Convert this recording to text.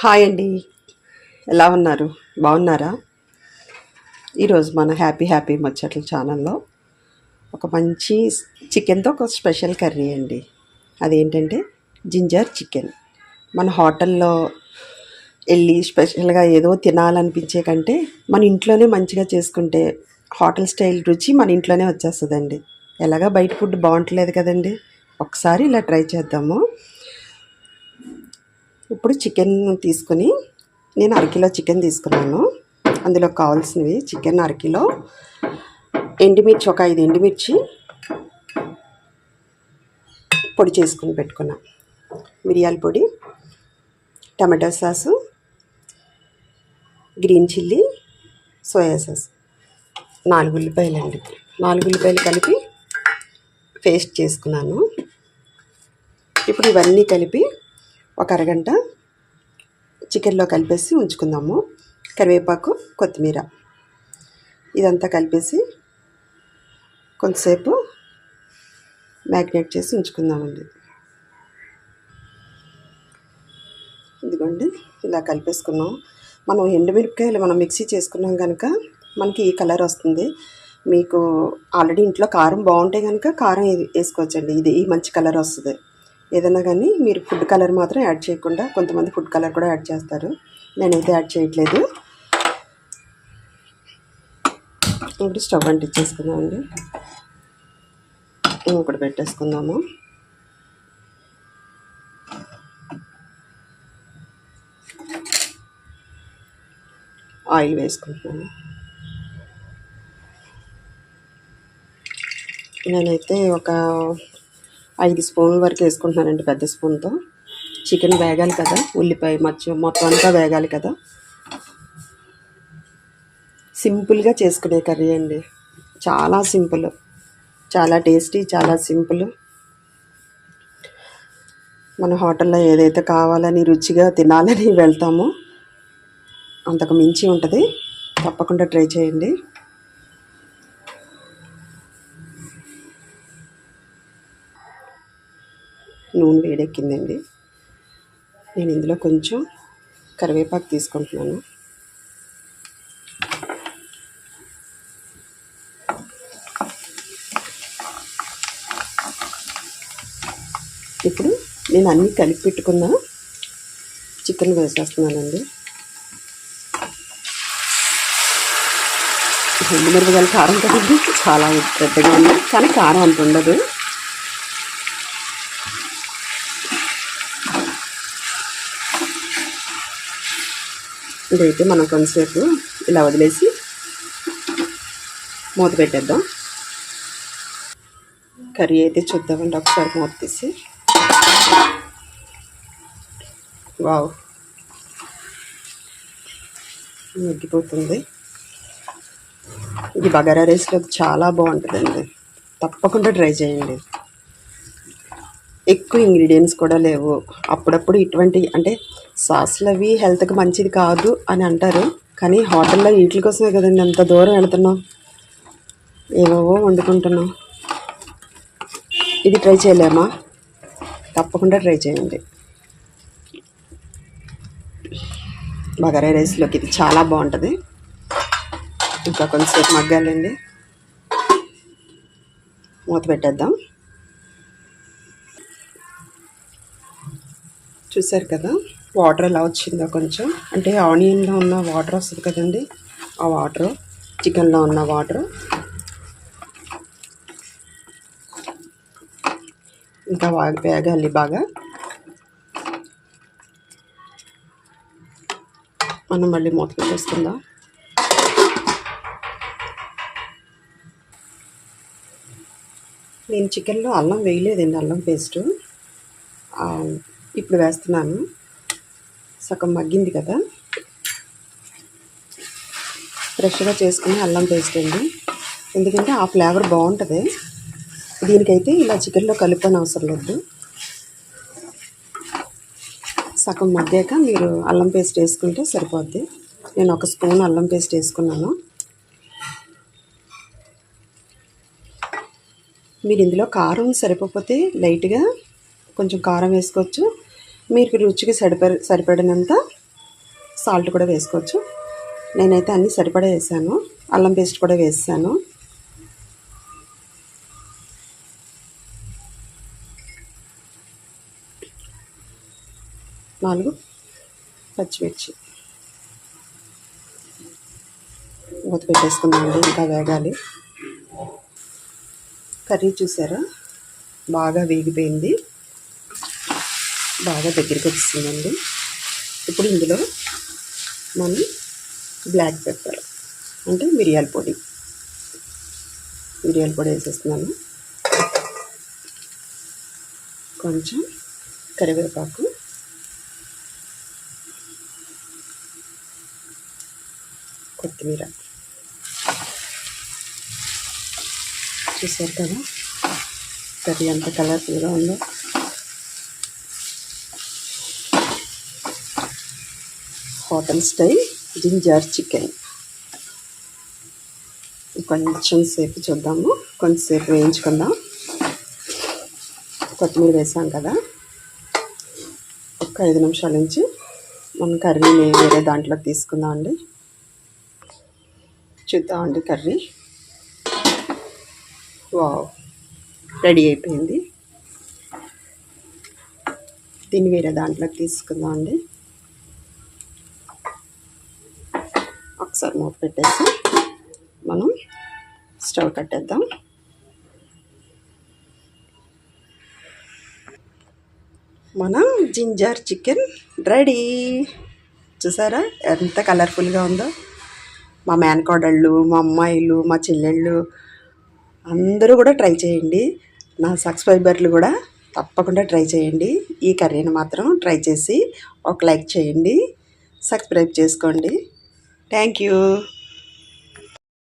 Hi అండి. ఎలా ఉన్నారు? బాగున్నారా? ఈరోజు మన హ్యాపీ హ్యాపీ ముచ్చట్ల ఛానల్లో ఒక మంచి చికెన్తో ఒక స్పెషల్ కర్రీ అండి. అదేంటంటే జింజర్ చికెన్. మన హోటల్లో వెళ్ళి స్పెషల్గా ఏదో తినాలనిపించే కంటే మన ఇంట్లోనే మంచిగా చేసుకుంటే హోటల్ స్టైల్ రుచి మన ఇంట్లోనే వచ్చేస్తుందండి. ఎలాగా బయట ఫుడ్ బాగుంటలేదు కదండి? ఒకసారి ఇలా ట్రై చేద్దాము. ఇప్పుడు చికెన్ తీసుకుని నేను అరకిలో చికెన్ తీసుకున్నాను. అందులో కావాల్సినవి చికెన్ అరకిలో ఎండుమిర్చి ఒక ఐదు ఎండుమిర్చి పొడి చేసుకుని పెట్టుకున్నా. మిరియాల పొడి tomato sauce green chilli soya sauce. నాలుగు ఉల్లిపాయలు అండి. నాలుగు ఉల్లిపాయలు కలిపి పేస్ట్ చేసుకున్నాను. ఇప్పుడు ఇవన్నీ కలిపి ఒక అరగంట చికెన్లో కలిపేసి ఉంచుకుందాము. కరివేపాకు కొత్తిమీర. ఇదంతా కలిపేసి కొంతసేపు మ్యాగ్నేట్ చేసి ఉంచుకుందామండి. ఇదిగోండి ఇలా కలిపేసుకున్నాం. మనం ఎండుమిరపకాయలు మనం మిక్సీ చేసుకున్నాం కనుక మనకి ఈ కలర్ వస్తుంది. మీకు ఆల్రెడీ ఇంట్లో కారం బాగుంటే కనుక కారం వేసుకోవచ్చండి. ఇది ఈ మంచి కలర్ వస్తుంది. ఏదైనా కానీ మీరు ఫుడ్ కలర్ మాత్రం యాడ్ చేయకుండా కొంతమంది ఫుడ్ కలర్ కూడా యాడ్ చేస్తారు. నేనైతే యాడ్ చేయట్లేదు. ఇప్పుడు స్టవ్ అంటించేసుకుందామండి ఇప్పుడు పెట్టేసుకుందాము. ఆయిల్ వేసుకుంటున్నాను. నేనైతే ఒక ఐదు స్పూన్ల వరకు వేసుకుంటున్నానండి పెద్ద స్పూన్తో. చికెన్ వేగాలి కదా ఉల్లిపాయ మచ్చ మొత్తం అంతా వేగాలి కదా. సింపుల్గా చేసుకునే కర్రీ అండి. చాలా సింపుల్ చాలా టేస్టీ చాలా సింపుల్. మన హోటల్లో ఏదైతే కావాలని రుచిగా తినాలని వెళ్తామో అంతకు మించి ఉంటుంది. తప్పకుండా ట్రై చేయండి. నూనె వేడెక్కిందండి. నేను ఇందులో కొంచెం కరివేపాకు తీసుకుంటున్నాను. ఇప్పుడు నేను అన్నీ కలిపి పెట్టుకున్న చికెన్ వేసేస్తున్నానండి. ఎండు మిరపకాయలు కారం కదండి చాలా పెద్దగా ఉంది కానీ కారం అంత ఉండదు. ఇదైతే మనం కొంతసేపు ఇలా వదిలేసి మూత పెట్టేద్దాం. కర్రీ అయితే చూద్దామండి ఒకసారి మూత తీసి. వావ్. మగ్గిపోతుంది. ఇది బగారా రైస్లో చాలా బాగుంటుందండి. తప్పకుండా ట్రై చేయండి. ఎక్కువ ఇంగ్రీడియంట్స్ కూడా లేవు. అప్పుడప్పుడు ఇటువంటి అంటే సాసులు అవి హెల్త్కి మంచిది కాదు అని అంటారు. కానీ హోటల్లో వీటి కోసమే కదండి అంత దూరం వెళుతున్నాం. ఏవేవో వండుకుంటున్నాం. ఇది ట్రై చేయలేమా? తప్పకుండా ట్రై చేయండి. బగారా రైస్లోకి ఇది చాలా బాగుంటుంది. ఇంకా కొంచెంసేపు మగ్గాలండి. మూత పెట్టేద్దాం. చూసారు కదా? వాటర్ ఎలా వచ్చిందో కొంచెం. అంటే ఆనియన్లో ఉన్న వాటర్ వస్తుంది కదండి? ఆ వాటర్ చికెన్లో ఉన్న వాటర్ ఇంకా బాగా వేగాలి బాగా. మనం మళ్ళీ మూత పెట్టేసుకుందాం. నేను చికెన్లో అల్లం వేయలేదండి అల్లం పేస్టు ఇప్పుడు వేస్తున్నాను. సగం మగ్గింది కదా. ఫ్రెష్గా చేసుకుని అల్లం పేస్ట్ అండి. ఎందుకంటే ఆ ఫ్లేవర్ బాగుంటుంది. దీనికైతే ఇలా చికెన్లో కలుపుకొని అవసరం లేదు. సగం మగ్గాక మీరు అల్లం పేస్ట్ వేసుకుంటే సరిపోద్ది. నేను ఒక స్పూన్ అల్లం పేస్ట్ వేసుకున్నాను. మీరు ఇందులో కారం సరిపోతే లైట్గా కొంచెం కారం వేసుకోవచ్చు. మీరు రుచికి సరిప సరిపడినంత సాల్ట్ కూడా వేసుకోవచ్చు. నేనైతే అన్నీ సరిపడా వేసాను. అల్లం పేస్ట్ కూడా వేసాను. నాలుగు పచ్చిమిర్చి. మూత పెట్టేసుకుందామండి ఇంకా వేగాలి. కర్రీ చూసారా? బాగా వేగిపోయింది. బాగా దగ్గరికి వచ్చిందండి ఇప్పుడు ఇందులో మనం బ్లాక్ పెప్పర్ అంటే మిరియాల పొడి. మిరియాల పొడి వేసేస్తున్నాను. కొంచెం కరివేపాకు. కొత్తిమీర. చూసారు కదా? కర్రీ ఎంత కలర్ఫుల్గా ఉందో. హోటల్ స్టైల్ జింజర్ చికెన్ కొంచెం సేపు చూద్దాము. కొంచెంసేపు వేయించుకుందాం. కొత్తిమీర వేసాం కదా. ఒక ఐదు నిమిషాల నుంచి మనం కర్రీని వేరే దాంట్లోకి తీసుకుందాం అండి. చూద్దామండి కర్రీ. వావ్. రెడీ అయిపోయింది. దీన్ని వేరే దాంట్లోకి తీసుకుందాం అండి ఒకసారి మూత పెట్టేసి మనం స్టవ్ కట్టేద్దాం. మన జింజర్ చికెన్ రెడీ. చూసారా? ఎంత కలర్ఫుల్గా ఉందో. మా మేనకోడళ్ళు మా అమ్మాయిలు మా చెల్లెళ్ళు అందరూ కూడా ట్రై చేయండి. నా సబ్స్క్రైబర్లు కూడా తప్పకుండా ట్రై చేయండి. ఈ కర్రీని మాత్రం ట్రై చేసి ఒక లైక్ చేయండి. సబ్స్క్రైబ్ చేసుకోండి. தேங்க்யூ